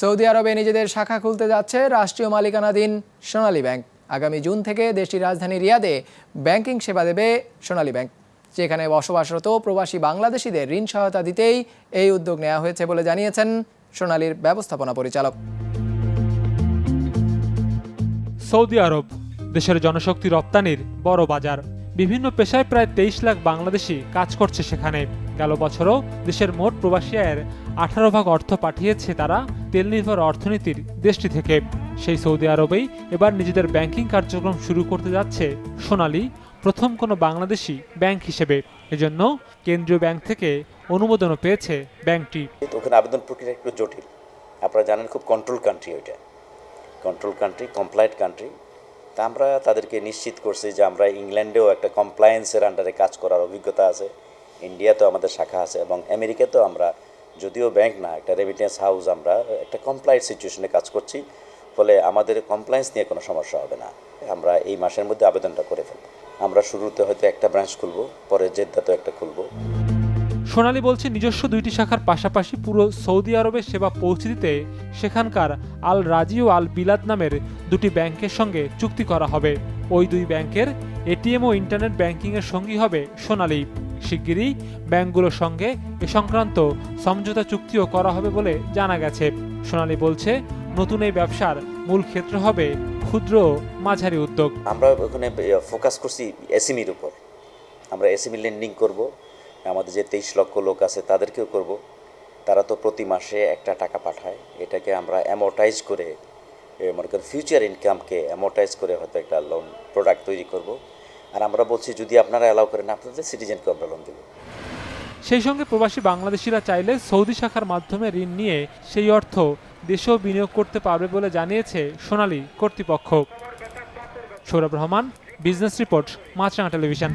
Saudi আরবে নিজেদের শাখা খুলতে যাচ্ছে রাষ্ট্রীয় মালিকানাধীন সোনালী ব্যাংক। আগামী জুন থেকে দেশটির রাজধানী রিয়াদে ব্যাংকিং সেবা দেবে সোনালী ব্যাংক। যেখানে বসবাসরত প্রবাসী বাংলাদেশিদের ঋণ সহায়তা দিতেই এই উদ্যোগ নেওয়া হয়েছে বলে জানিয়েছেন সোনালীর ব্যবস্থাপনা পরিচালক। সৌদি আরব, দেশের জনশক্তি রপ্তানির বড় বাজার। বিভিন্ন পেশায় প্রায় তেইশ লাখ বাংলাদেশি কাজ করছে সেখানে। গেল বছরও দেশের মোট প্রবাসী আয়ের আঠারো ভাগ অর্থ পাঠিয়েছে তারা। তেল নির্ভর অর্থনীতির দেশটি থেকে সেই সৌদি আরবেই এবার নিজেদের ব্যাংকিং কার্যক্রম শুরু করতে যাচ্ছে সোনালী, প্রথম কোনো বাংলাদেশি ব্যাংক হিসেবে। এজন্য কেন্দ্রীয় ব্যাংক থেকে অনুমোদনও পেয়েছে ব্যাংকটি। ওখানে আবেদন প্রক্রিয়া একটু জটিল। আপনারা জানেন খুব কন্ট্রোল কান্ট্রি ওইটা। কন্ট্রোল কান্ট্রি কমপ্লায়েন্ট কান্ট্রি তা আমরা তাদেরকে নিশ্চিত করছি যে আমরা ইংল্যান্ডেও একটা কমপ্লায়েন্সের আন্ডারে কাজ করার অভিজ্ঞতা আছে। ইন্ডিয়াতেও আমাদের শাখা আছে এবং আমেরিকাতেও আমরা যদিও ব্যাংক না, একটা রেমিটেন্স হাউস আমরা, একটা কমপ্লায়েন্ট সিচুয়েশনে কাজ করছি, ফলে আমাদের কমপ্লায়েন্স নিয়ে কোনো সমস্যা হবে না। আমরা এই মাসের মধ্যে আবেদনটা করে ফেলব। আমরা শুরুতে হয়তো একটা ব্রাঞ্চ খুলবো, পরে জেদ্দাতেও একটা খুলবো। সোনালী বলছে, নিজস্ব দুইটি শাখার পাশাপাশি পুরো সৌদি আরবের সেবা পৌঁছে দিতে সেখানকার আল রাজি ও আল বিলাদ নামের দুটি ব্যাংকের সঙ্গে চুক্তি করা হবে। ওই দুই ব্যাংকের এটিএম ও ইন্টারনেট ব্যাংকিংয়ের সঙ্গী হবে সোনালী। শিগগিরই ব্যাংকগুলোর সঙ্গে এ সংক্রান্ত সমঝোতা চুক্তিও করা হবে বলে জানা গেছে। সোনালী বলছে, নতুন এই ব্যবসার মূল ক্ষেত্র হবে ক্ষুদ্র মাঝারি উদ্যোগ। আমরা ওখানে ফোকাস করছি এসএমইর উপর। আমরা এসএমই লেন্ডিং করব, আমাদের যে তেইশ লক্ষ লোক আছে তাদেরকেও করব। তারা তো প্রতি মাসে একটা টাকা পাঠায়। এটাকে আমরা অ্যামোটাইজ করে মনে করেন ফিউচার ইনকামকে অ্যামোটাইজ করে হয়তো একটা লোন প্রোডাক্ট তৈরি করব। আর আমরা বলছি, যদি আপনারা অ্যালাউ করেন আপনাদের সিটিজেনকে আমরা লোন দেবো। সেই সঙ্গে প্রবাসী বাংলাদেশিরা চাইলে সৌদি শাখার মাধ্যমে ঋণ নিয়ে সেই অর্থ দেশেও বিনিয়োগ করতে পারবে বলে জানিয়েছে সোনালী কর্তৃপক্ষ। Sourav Rahman business report Maasranga television